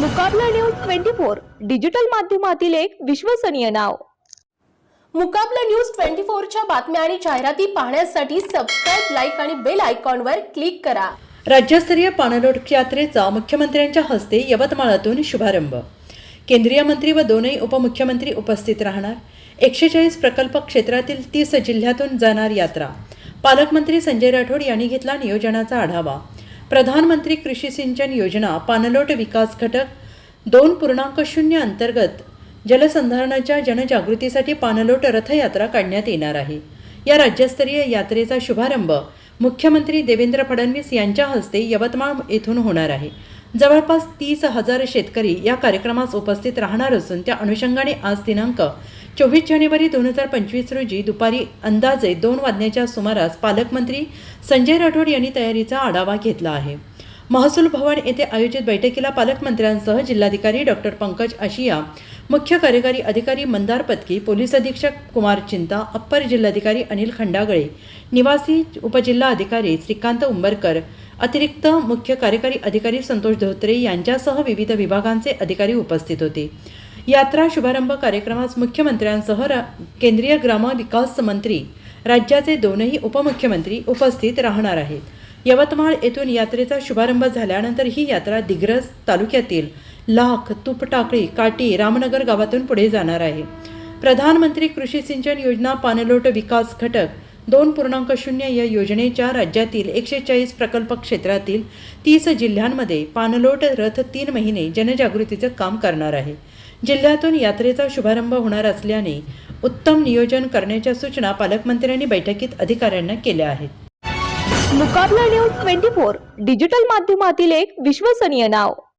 Mukabla news twenty four digital माध्यमातील एक विश्वसनीय नाव. मुकाबला न्यूज ट्वेंटी फोरच्या बातम्या आणि जाहिराती पाहण्यासाठी सबस्क्राईब लाईक आणि बेल आयकॉनवर क्लिक करा. राज्यस्तरीय पाणलोट यात्रेचा मुख्यमंत्र्यांच्या हस्ते यवतमाळातून शुभारंभ. केंद्रीय मंत्री व दोनही उपमुख्यमंत्री उपस्थित राहणार. एकशे चाळीस प्रकल्प क्षेत्रातील तीस जिल्ह्यातून जाणार यात्रा. पालकमंत्री संजय राठोड यांनी घेतला नियोजनाचा आढावा. प्रधानमंत्री कृषी सिंचन योजना पाणलोट विकास घटक दोन पूर्णांक शून्य अंतर्गत जलसंधारणाच्या जनजागृतीसाठी पाणलोट रथयात्रा काढण्यात येणार आहे. या राज्यस्तरीय यात्रेचा शुभारंभ मुख्यमंत्री देवेंद्र फडणवीस यांच्या हस्ते यवतमाळ येथून होणार आहे. जवळपास तीस हजार शेतकरी या कार्यक्रमास उपस्थित राहणार असून त्या अनुषंगाने आज दिनांक चोवीस जानेवारी दोन हजार पंचवीस रोजी दुपारी अंदाजे दोन वाजण्याच्या सुमारास पालकमंत्री संजय राठोड यांनी तयारीचा आढावा घेतला आहे. महसूल भवन येथे आयोजित बैठकीला पालकमंत्र्यांसह जिल्हाधिकारी डॉक्टर पंकज आशिया मुख्य कार्यकारी अधिकारी मंदार पत्की पोलीस अधीक्षक कुमार चिंता अप्पर जिल्हाधिकारी अनिल खंडागळे निवासी उपजिल्हा अधिकारी श्रीकांत उंबरकर अतिरिक्त मुख्य कार्यकारी अधिकारी संतोष धोत्रे यांच्यासह विविध विभागांचे अधिकारी उपस्थित होते. यात्रा शुभारंभ कार्यक्रमास मुख्यमंत्र्यांसह रा- केंद्रीय ग्रामविकास मंत्री राज्याचे दोनही उपमुख्यमंत्री उपस्थित राहणार आहेत. यवतमाळ येथून यात्रेचा शुभारंभ झाल्यानंतर ही यात्रा दिग्रस तालुक्यातील लाख तुपटाकळी काटी रामनगर गावातून पुढे जाणार आहे. प्रधानमंत्री कृषी सिंचन योजना पाणलोट विकास घटक दोन पूर्णांक शून्य या योजनेच्या राज्यातील एकशे चाळीस प्रकल्प क्षेत्रातील तीस जिल्ह्यांमध्ये पाणलोट रथ तीन महिने जनजागृतीचं काम करणार आहे. जिल्ह्यातून यात्रेचा शुभारंभ होणार असल्याने उत्तम नियोजन करण्याच्या सूचना पालकमंत्र्यांनी बैठकीत अधिकाऱ्यांना केल्या आहेत. Mukabla news twenty four digital माध्यमातील एक विश्वसनीय नाव.